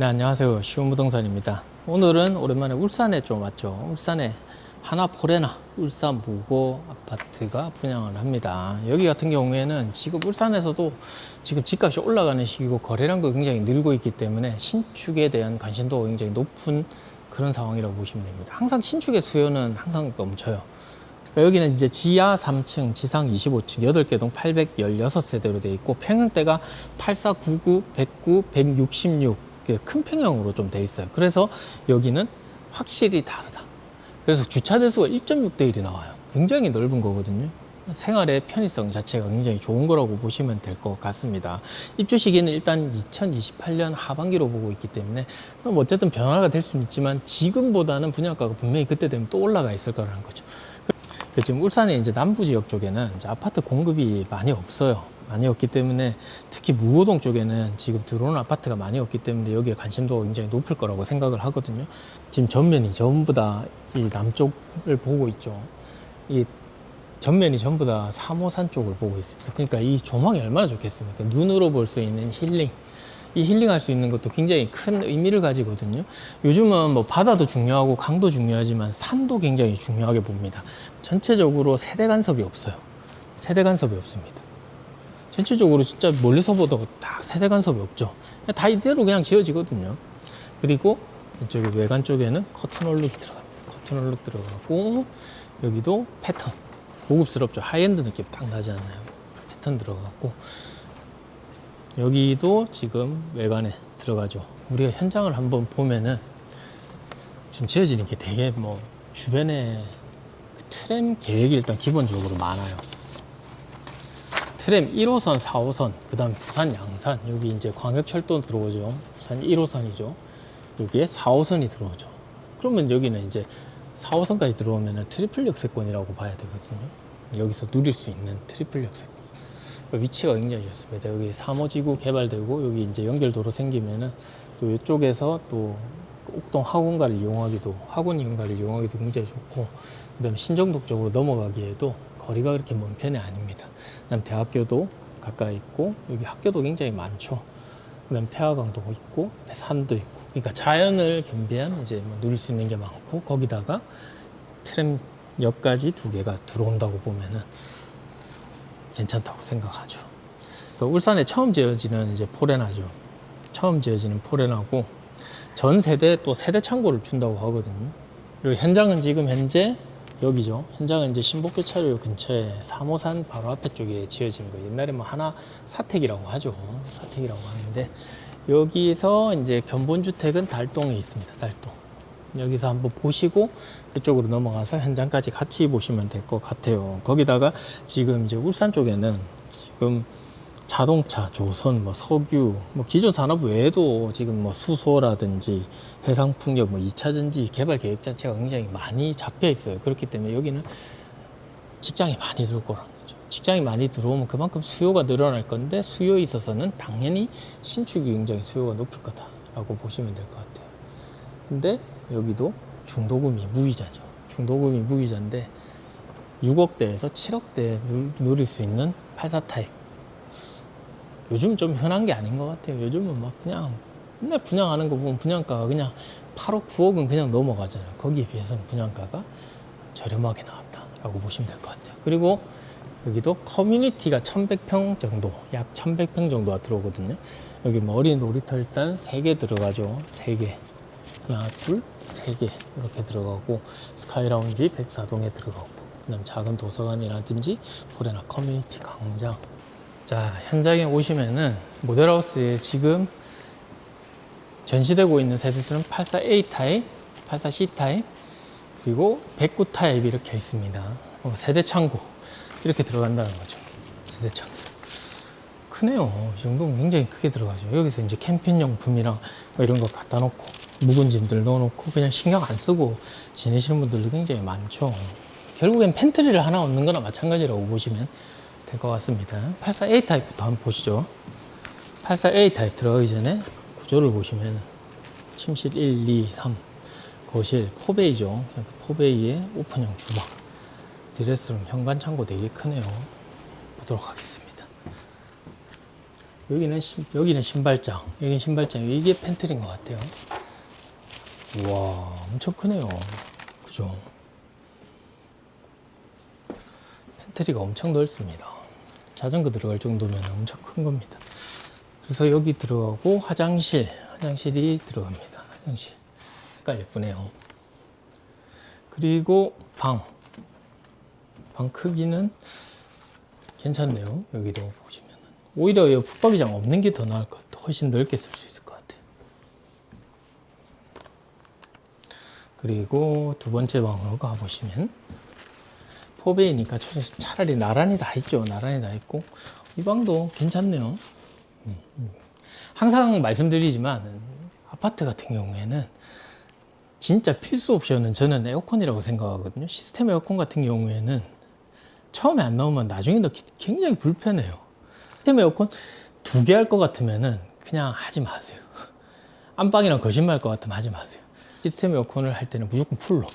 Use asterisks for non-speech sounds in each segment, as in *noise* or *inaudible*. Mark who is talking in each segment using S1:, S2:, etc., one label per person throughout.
S1: 네, 안녕하세요. 쉬운 부동산입니다. 오늘은 오랜만에 울산에 좀 왔죠. 울산에 하나포레나 울산 무고 아파트가 분양을 합니다. 여기 같은 경우에는 지금 울산에서도 지금 집값이 올라가는 시기고 거래량도 굉장히 늘고 있기 때문에 신축에 대한 관심도가 굉장히 높은 그런 상황이라고 보시면 됩니다. 항상 신축의 수요는 항상 넘쳐요. 그러니까 여기는 이제 지하 3층, 지상 25층, 8개 동 816세대로 되어 있고 평형대가 8499, 109, 166. 큰 평형으로 좀 되어 있어요. 그래서 여기는 확실히 다르다. 그래서 주차 대수가 1.6대 1이 나와요. 굉장히 넓은 거거든요. 생활의 편의성 자체가 굉장히 좋은 거라고 보시면 될 것 같습니다. 입주 시기는 일단 2028년 하반기로 보고 있기 때문에 뭐 어쨌든 변화가 될 수는 있지만 지금보다는 분양가가 분명히 그때 되면 또 올라가 있을 거라는 거죠. 그 지금 울산의 이제 남부 지역 쪽에는 이제 아파트 공급이 많이 없어요. 많이 없기 때문에 특히 무호동 쪽에는 지금 들어오는 아파트가 많이 없기 때문에 여기에 관심도가 굉장히 높을 거라고 생각을 하거든요. 지금 전면이 전부 다 이 남쪽을 보고 있죠. 이 전면이 전부 다 3호산 쪽을 보고 있습니다. 그러니까 이 조망이 얼마나 좋겠습니까? 눈으로 볼 수 있는 힐링. 이 힐링할 수 있는 것도 굉장히 큰 의미를 가지거든요. 요즘은 뭐 바다도 중요하고 강도 중요하지만 산도 굉장히 중요하게 봅니다. 전체적으로 세대 간섭이 없어요. 세대 간섭이 없습니다. 전체적으로 진짜 멀리서 보도 다 세대 간섭이 없죠. 다 이대로 그냥 지어지거든요. 그리고 이쪽 외관 쪽에는 커튼 얼룩이 들어갑니다. 커튼 얼룩 들어가고 여기도 패턴 고급스럽죠. 하이엔드 느낌 딱 나지 않나요? 패턴 들어가고 여기도 지금 외관에 들어가죠. 우리가 현장을 한번 보면은 지금 지어지는 게 되게 뭐 주변에 그 트램 계획이 일단 기본적으로 많아요. 트램 1호선, 4호선, 그 다음 부산 양산, 여기 이제 광역철도 들어오죠. 부산 1호선이죠. 여기에 4호선이 들어오죠. 그러면 여기는 이제 4호선까지 들어오면은 트리플 역세권이라고 봐야 되거든요. 여기서 누릴 수 있는 트리플 역세권. 그 위치가 굉장히 좋습니다. 여기 3호지구 개발되고 여기 이제 연결도로 생기면은 또 이쪽에서 또 옥동 학원가를 이용하기도 학원 이용가를 이용하기도 굉장히 좋고 그다음에 신정동 쪽으로 넘어가기에도 거리가 그렇게 먼 편이 아닙니다. 그다음 대학교도 가까이 있고 여기 학교도 굉장히 많죠. 그다음 태화강도 있고 산도 있고 그러니까 자연을 겸비한 이제 뭐 누릴 수 있는 게 많고 거기다가 트램역까지 두 개가 들어온다고 보면은 괜찮다고 생각하죠. 그 울산에 처음 지어지는 이제 포레나죠. 처음 지어지는 포레나고 전 세대 또 세대 창고를 준다고 하거든요. 그리고 현장은 지금 현재 여기죠. 현장은 이제 신복교차로 근처에 3호산 바로 앞에 쪽에 지어진 거. 옛날에 뭐 하나 사택이라고 하죠. 사택이라고 하는데 여기서 이제 견본주택은 달동에 있습니다. 달동. 여기서 한번 보시고 이쪽으로 넘어가서 현장까지 같이 보시면 될 것 같아요. 거기다가 지금 이제 울산 쪽에는 지금 자동차, 조선, 뭐 석유, 뭐 기존 산업 외에도 지금 뭐 수소라든지 해상 풍력, 뭐 2차 전지 개발 계획 자체가 굉장히 많이 잡혀 있어요. 그렇기 때문에 여기는 직장이 많이 들어올 거라는 거죠. 직장이 많이 들어오면 그만큼 수요가 늘어날 건데 수요에 있어서는 당연히 신축이 굉장히 수요가 높을 거다라고 보시면 될 것 같아요. 근데 여기도 중도금이 무이자죠. 중도금이 무이자인데 6억대에서 7억대 누릴 수 있는 84 타입. 요즘 좀 흔한 게 아닌 것 같아요. 요즘은 막 그냥 맨날 분양하는 거 보면 분양가가 그냥 8억, 9억은 그냥 넘어가잖아요. 거기에 비해서는 분양가가 저렴하게 나왔다라고 보시면 될 것 같아요. 그리고 여기도 커뮤니티가 1100평 정도, 약 1100평 정도가 들어오거든요. 여기 뭐 어린 놀이터 일단 3개 들어가죠. 3개. 하나, 둘, 세 개 이렇게 들어가고 스카이라운지 백사동에 들어가고 그다음 작은 도서관이라든지 포레나 커뮤니티 광장. 자 현장에 오시면은 모델하우스에 지금 전시되고 있는 세대들은 84A 타입, 84C 타입, 그리고 109 타입 이렇게 있습니다. 어, 세대 창고 이렇게 들어간다는 거죠. 세대 창고. 크네요. 이 정도면 굉장히 크게 들어가죠. 여기서 이제 캠핑 용품이랑 뭐 이런 거 갖다 놓고 묵은 짐들 넣어놓고 그냥 신경 안 쓰고 지내시는 분들도 굉장히 많죠. 결국엔 팬트리를 하나 얻는 거나 마찬가지라고 보시면 될 것 같습니다. 84A 타입부터 한번 보시죠. 84A 타입 들어가기 전에 구조를 보시면 침실 1, 2, 3, 거실, 포베이죠. 포베이에 오픈형 주방, 드레스룸, 현관 창고 되게 크네요. 보도록 하겠습니다. 여기는 신, 여기는 신발장, 여기는 신발장, 이게 팬트리인 것 같아요. 우와, 엄청 크네요. 그죠? 팬트리가 엄청 넓습니다. 자전거 들어갈 정도면 엄청 큰 겁니다. 그래서 여기 들어가고 화장실, 화장실이 들어갑니다. 화장실. 색깔 예쁘네요. 그리고 방. 방 크기는 괜찮네요. 여기도 보시면. 오히려 이 붙박이장 없는 게 더 나을 것 같아요. 훨씬 넓게 쓸 수 있을 것 같아요. 그리고 두 번째 방으로 가보시면 포베이니까 차라리 나란히 다 있죠. 나란히 다 있고 이 방도 괜찮네요. 음, 음. 항상 말씀드리지만 아파트 같은 경우에는 진짜 필수 옵션은 저는 에어컨이라고 생각하거든요. 시스템 에어컨 같은 경우에는 처음에 안 나오면 나중에 넣기 굉장히 불편해요. 시스템 에어컨 두 개 할 것 같으면은 그냥 하지 마세요. *laughs* 안방이랑 거짓말 할 것 같으면 하지 마세요. 시스템 에어컨을 할 때는 무조건 풀로,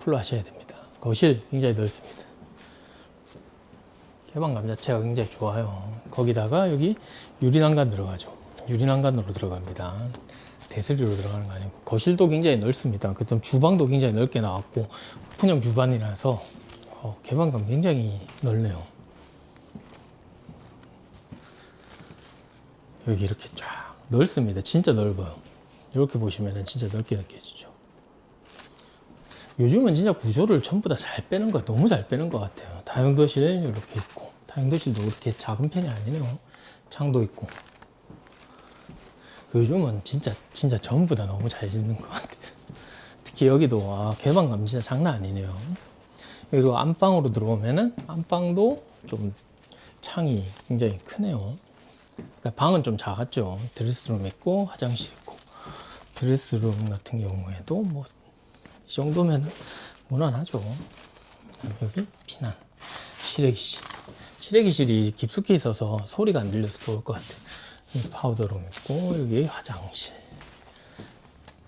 S1: 풀로 하셔야 됩니다. 거실 굉장히 넓습니다. 개방감 자체가 굉장히 좋아요. 거기다가 여기 유리난간 들어가죠. 유리난간으로 들어갑니다. 대스리로 들어가는 거 아니고 거실도 굉장히 넓습니다. 그다음 주방도 굉장히 넓게 나왔고 오픈형 주방이라서 어, 개방감 굉장히 넓네요. 여기 이렇게 쫙 넓습니다. 진짜 넓어요. 이렇게 보시면 진짜 넓게 느껴지죠. 요즘은 진짜 구조를 전부 다 잘 빼는 거 너무 잘 빼는 것 같아요. 다용도실 이렇게 있고 다용도실도 그렇게 작은 편이 아니네요. 창도 있고 요즘은 진짜 진짜 전부 다 너무 잘 짓는 것 같아요. *laughs* 특히 여기도 아, 개방감 진짜 장난 아니네요. 그리고 안방으로 들어오면은 안방도 좀 창이 굉장히 크네요. 그러니까 방은 좀 작았죠. 드레스룸 있고 화장실 있고 드레스룸 같은 경우에도 뭐 이 정도면 무난하죠. 여기 피난 실외기실 실외기실이 깊숙이 있어서 소리가 안 들려서 좋을 것 같아요. 파우더룸 있고 여기 화장실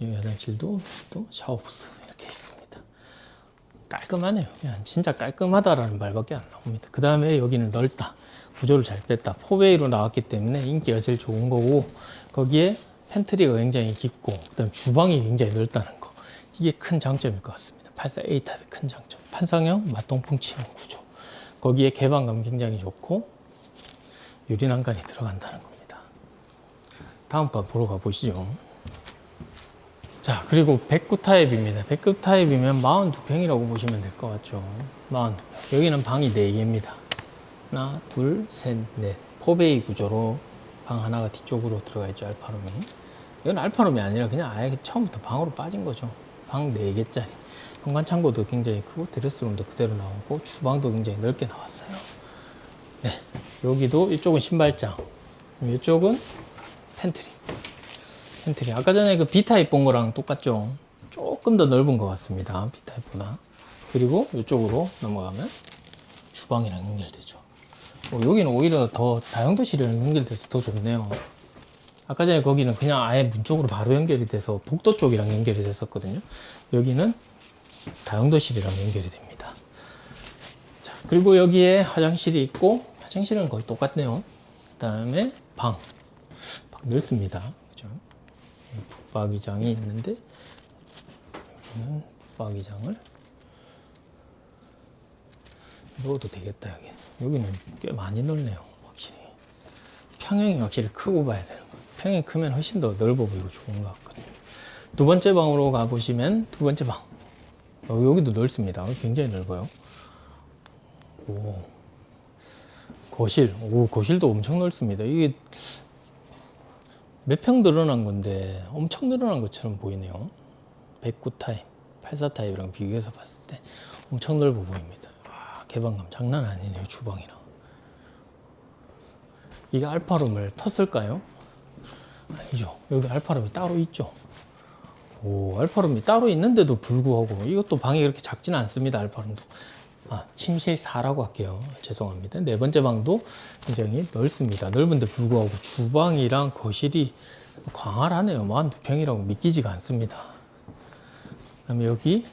S1: 여기 화장실도 또 샤워부스 이렇게 있습니다. 깔끔하네요. 그냥 진짜 깔끔하다라는 말밖에 안 나옵니다. 그 다음에 여기는 넓다. 구조를 잘 뺐다. 포베이로 나왔기 때문에 인기가 제일 좋은 거고 거기에 팬트리가 굉장히 깊고 그 다음 주방이 굉장히 넓다는 거 이게 큰 장점일 것 같습니다. 84A 탑의 큰 장점. 판상형 맞동풍 치는 구조. 거기에 개방감 굉장히 좋고 유리 난간이 들어간다는 겁니다. 다음 거 보러 가보시죠. 자, 그리고 109 타입입니다. 109 타입이면 42평이라고 보시면 될 것 같죠. 42평. 여기는 방이 4개입니다. 하나, 둘, 셋, 넷. 포베이 구조로 방 하나가 뒤쪽으로 들어가 있죠, 알파룸이. 이건 알파룸이 아니라 그냥 아예 처음부터 방으로 빠진 거죠. 방 4개짜리. 현관 창고도 굉장히 크고 드레스룸도 그대로 나오고 주방도 굉장히 넓게 나왔어요. 네. 여기도 이쪽은 신발장. 이쪽은 팬트리. 팬트리. 아까 전에 그 B타입 본 거랑 똑같죠? 조금 더 넓은 것 같습니다. B타입보다. 그리고 이쪽으로 넘어가면 주방이랑 연결되죠. 어, 여기는 오히려 더 다용도실이랑 연결돼서 더 좋네요. 아까 전에 거기는 그냥 아예 문 쪽으로 바로 연결이 돼서 복도 쪽이랑 연결이 됐었거든요. 여기는 다용도실이랑 연결이 됩니다. 자, 그리고 여기에 화장실이 있고 화장실은 거의 똑같네요. 그 다음에 방. 방 넓습니다. 그죠? 붙박이장이 있는데 여기는 붙박이장을 넣어도 되겠다 여기. 여기는 꽤 많이 넓네요. 확실히. 평형이 확실히 크고 봐야 되는 거예요. 평형이 크면 훨씬 더 넓어 보이고 좋은 것 같거든요. 두 번째 방으로 가보시면 두 번째 방. 어, 여기도 넓습니다. 굉장히 넓어요. 오. 거실. 오, 거실도 엄청 넓습니다. 이게 몇 평 늘어난 건데 엄청 늘어난 것처럼 보이네요. 109 타입, 84 타입이랑 비교해서 봤을 때 엄청 넓어 보입니다. 와, 개방감 장난 아니네요, 주방이랑. 이게 알파룸을 텄을까요? 아니죠. 여기 알파룸이 따로 있죠. 오, 알파룸이 따로 있는데도 불구하고 이것도 방이 그렇게 작지는 않습니다. 알파룸도. 아, 침실 4라고 할게요. 죄송합니다. 네 번째 방도 굉장히 넓습니다. 넓은데 불구하고 주방이랑 거실이 광활하네요. 42평이라고 믿기지가 않습니다. 그다음에 여기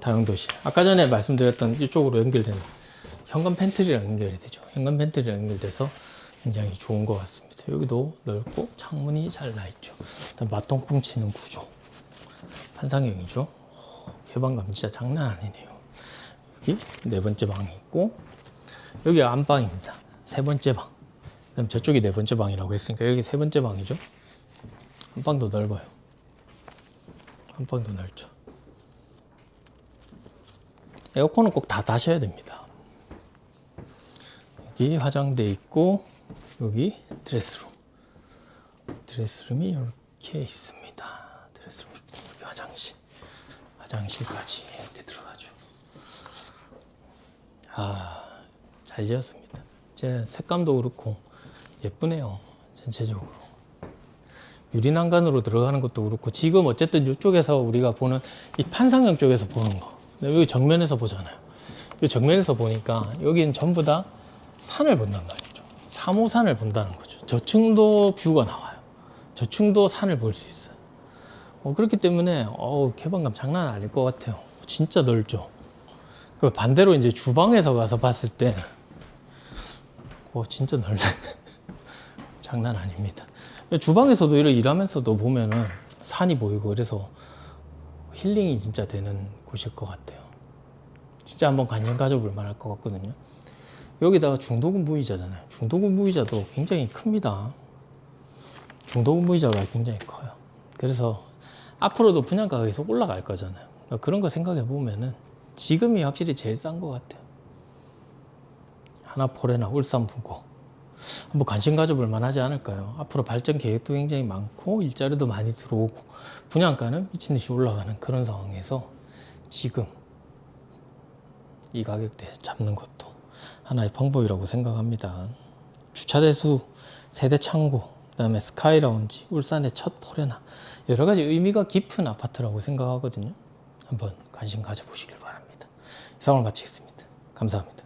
S1: 다용도실. 아까 전에 말씀드렸던 이쪽으로 연결된 현관 팬트리랑 연결이 되죠. 현관 팬트리랑 연결돼서 굉장히 좋은 것 같습니다. 여기도 넓고 창문이 잘 나 있죠. 마통풍 치는 구조. 환상형이죠. 오, 개방감 진짜 장난 아니네요. 여기 네 번째 방이 있고 여기 안방입니다. 세 번째 방. 그다음 저쪽이 네 번째 방이라고 했으니까 여기 세 번째 방이죠. 안방도 넓어요. 안방도 넓죠. 에어컨은 꼭 다 다셔야 됩니다. 여기 화장대 있고 여기 드레스룸. 드레스룸이 이렇게 있습니다. 드레스룸 있고 여기 화장실. 화장실까지 이렇게 들어가죠. 아, 잘 지었습니다. 제 색감도 그렇고 예쁘네요. 전체적으로. 유리 난간으로 들어가는 것도 그렇고 지금 어쨌든 이쪽에서 우리가 보는 이 판상형 쪽에서 보는 거 여기 정면에서 보잖아요 이 정면에서 보니까 여기는 전부 다 산을 본단 말이죠 3호산을 본다는 거죠 저층도 뷰가 나와요 저층도 산을 볼 수 있어요 어, 그렇기 때문에 어우, 개방감 장난 아닐 것 같아요 진짜 넓죠 그 반대로 이제 주방에서 가서 봤을 때 어, 진짜 넓네 *laughs* 장난 아닙니다. 주방에서도 이렇게 일하면서도 보면은 산이 보이고 그래서 힐링이 진짜 되는 곳일 것 같아요. 진짜 한번 관심 가져볼 만할 것 같거든요. 여기다가 중도금 무이자잖아요. 중도금 무이자도 굉장히 큽니다. 중도금 무이자가 굉장히 커요. 그래서 앞으로도 분양가가 계속 올라갈 거잖아요. 그러니까 그런 거 생각해 보면은 지금이 확실히 제일 싼 것 같아요. 하나포레나 울산 부고 한번 관심 가져볼 만하지 않을까요? 앞으로 발전 계획도 굉장히 많고 일자리도 많이 들어오고 분양가는 미친 듯이 올라가는 그런 상황에서 지금 이 가격대에 잡는 것도 하나의 방법이라고 생각합니다. 주차 대수, 세대 창고, 그 다음에 스카이 라운지, 울산의 첫 포레나 여러 가지 의미가 깊은 아파트라고 생각하거든요. 한번 관심 가져보시길 바랍니다. 이상을 마치겠습니다. 감사합니다.